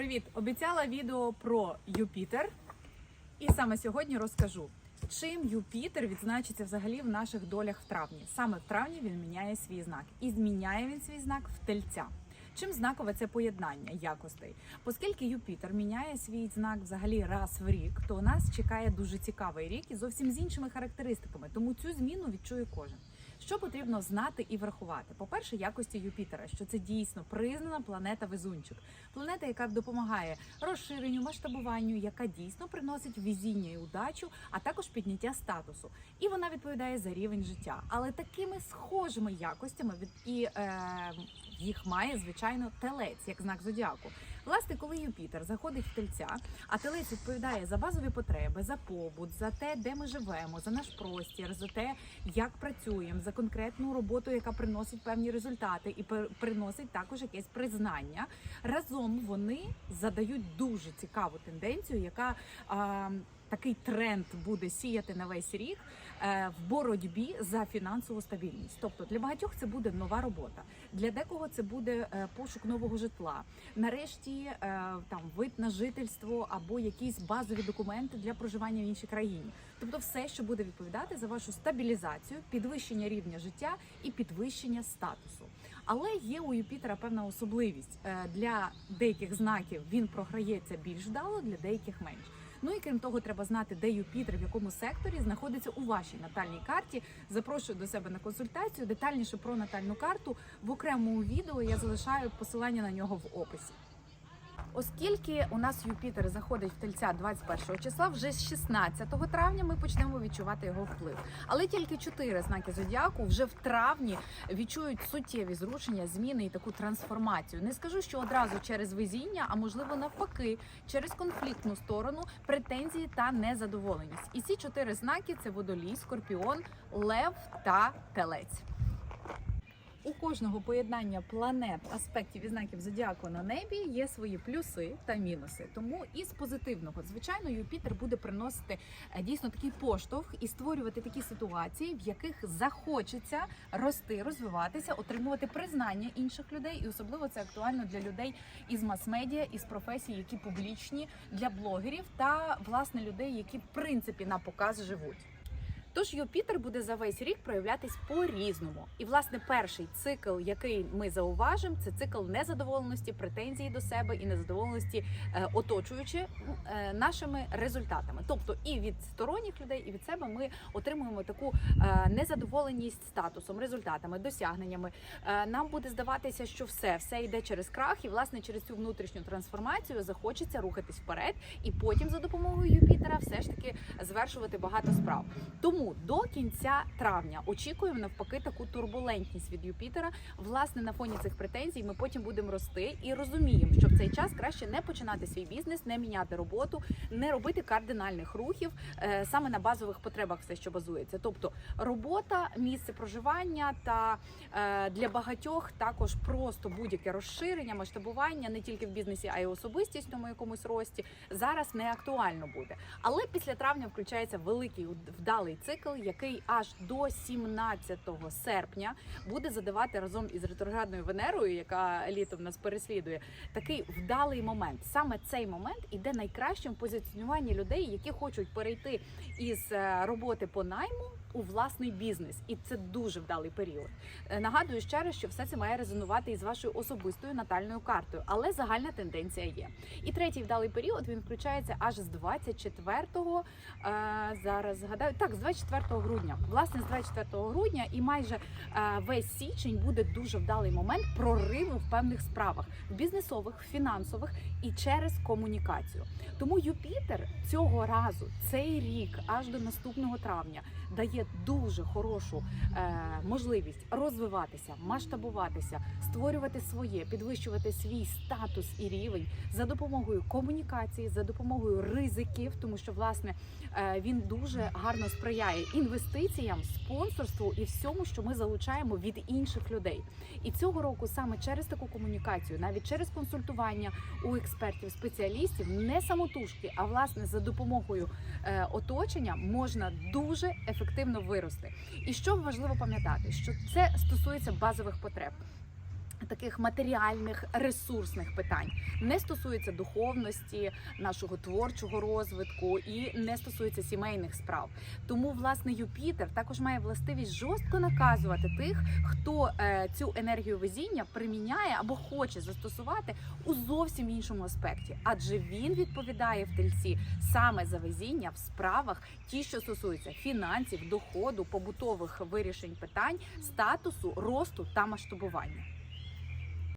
Привіт! Обіцяла відео про Юпітер. І саме сьогодні розкажу, чим Юпітер відзначиться взагалі в наших долях в травні. Саме в травні він міняє свій знак. І зміняє він свій знак в тельця. Чим знакове це поєднання якостей? Оскільки Юпітер міняє свій знак взагалі раз в рік, то нас чекає дуже цікавий рік і зовсім з іншими характеристиками. Тому цю зміну відчує кожен. Що потрібно знати і врахувати? По-перше, якості Юпітера, що це дійсно признана планета Везунчик, планета, яка допомагає розширенню, масштабуванню, яка дійсно приносить візіння і удачу, а також підняття статусу. І вона відповідає за рівень життя. Але такими схожими якостями від і е, їх має звичайно телець як знак зодіаку. Власне, коли Юпітер заходить в тельця, а телець відповідає за базові потреби, за побут, за те, де ми живемо, за наш простір, за те, як працюємо, за конкретну роботу, яка приносить певні результати, і приносить також якесь признання. Разом вони задають дуже цікаву тенденцію, яка а, такий тренд буде сіяти на весь рік е, в боротьбі за фінансову стабільність. Тобто для багатьох це буде нова робота, для декого це буде е, пошук нового житла. Нарешті е, там вид на жительство або якісь базові документи для проживання в іншій країні. Тобто, все, що буде відповідати за вашу стабілізацію, підвищення рівня життя і підвищення статусу. Але є у Юпітера певна особливість для деяких знаків він програється більш вдало, для деяких менш. Ну і крім того, треба знати, де Юпітер, в якому секторі знаходиться у вашій натальній карті. Запрошую до себе на консультацію. Детальніше про натальну карту в окремому відео я залишаю посилання на нього в описі. Оскільки у нас Юпітер заходить в тельця 21 числа, вже з 16 травня ми почнемо відчувати його вплив. Але тільки чотири знаки зодіаку вже в травні відчують суттєві зрушення, зміни і таку трансформацію. Не скажу, що одразу через везіння, а можливо навпаки, через конфліктну сторону, претензії та незадоволеність. І ці чотири знаки це водолій, скорпіон, лев та телець. У кожного поєднання планет, аспектів і знаків зодіаку на небі є свої плюси та мінуси. Тому із позитивного, звичайно, Юпітер буде приносити е, дійсно такий поштовх і створювати такі ситуації, в яких захочеться рости, розвиватися, отримувати признання інших людей, і особливо це актуально для людей із мас-медіа, із професій, які публічні, для блогерів та власне людей, які в принципі на показ живуть. Тож Юпітер буде за весь рік проявлятись по-різному. І власне перший цикл, який ми зауважимо, це цикл незадоволеності, претензії до себе і незадоволеності е, оточуючи е, нашими результатами. Тобто і від сторонніх людей, і від себе ми отримуємо таку е, незадоволеність статусом, результатами, досягненнями. Е, нам буде здаватися, що все, все йде через крах, і власне через цю внутрішню трансформацію захочеться рухатись вперед, і потім за допомогою Юпітера все ж таки звершувати багато справ. Тому до кінця травня очікуємо навпаки таку турбулентність від Юпітера. Власне, на фоні цих претензій ми потім будемо рости і розуміємо, що в цей час краще не починати свій бізнес, не міняти роботу, не робити кардинальних рухів е, саме на базових потребах, все що базується. Тобто робота, місце проживання та е, для багатьох також просто будь-яке розширення, масштабування не тільки в бізнесі, а й особистісному якомусь рості зараз не актуально буде. Але після травня включається великий вдалий цикл, який аж до 17 серпня буде задавати разом із ретроградною Венерою, яка літом нас переслідує, такий вдалий момент. Саме цей момент іде найкращим позиціонуванні людей, які хочуть перейти із е, роботи по найму у власний бізнес, і це дуже вдалий період. Е, Нагадую ще раз, що все це має резонувати із вашою особистою натальною картою, але загальна тенденція є. І третій вдалий період він включається аж з 24-го, е, зараз згадаю, так, з 24 грудня. Власне, з 24 грудня і майже е, весь січень буде дуже вдалий момент прориву в певних справах в бізнесових, фінансових і через комунікацію. Тому Юпітер цього разу цей рік, аж до наступного травня, дає дуже хорошу е, можливість розвиватися, масштабуватися, створювати своє, підвищувати свій статус і рівень за допомогою комунікації, за допомогою ризиків, тому що власне е, він дуже гарно сприяє інвестиціям, спонсорству і всьому, що ми залучаємо від інших людей. І цього року саме через таку комунікацію, навіть через консультування у експертів, спеціалістів, не самотужки, а власне за допомогою е, оточення можна дуже ефективно вирости. І що важливо пам'ятати, що це стосується базових потреб. Таких матеріальних ресурсних питань не стосується духовності, нашого творчого розвитку і не стосується сімейних справ. Тому власне Юпітер також має властивість жорстко наказувати тих, хто е, цю енергію везіння приміняє або хоче застосувати у зовсім іншому аспекті, адже він відповідає в тельці саме за везіння в справах, ті, що стосуються фінансів, доходу, побутових вирішень питань, статусу, росту та масштабування.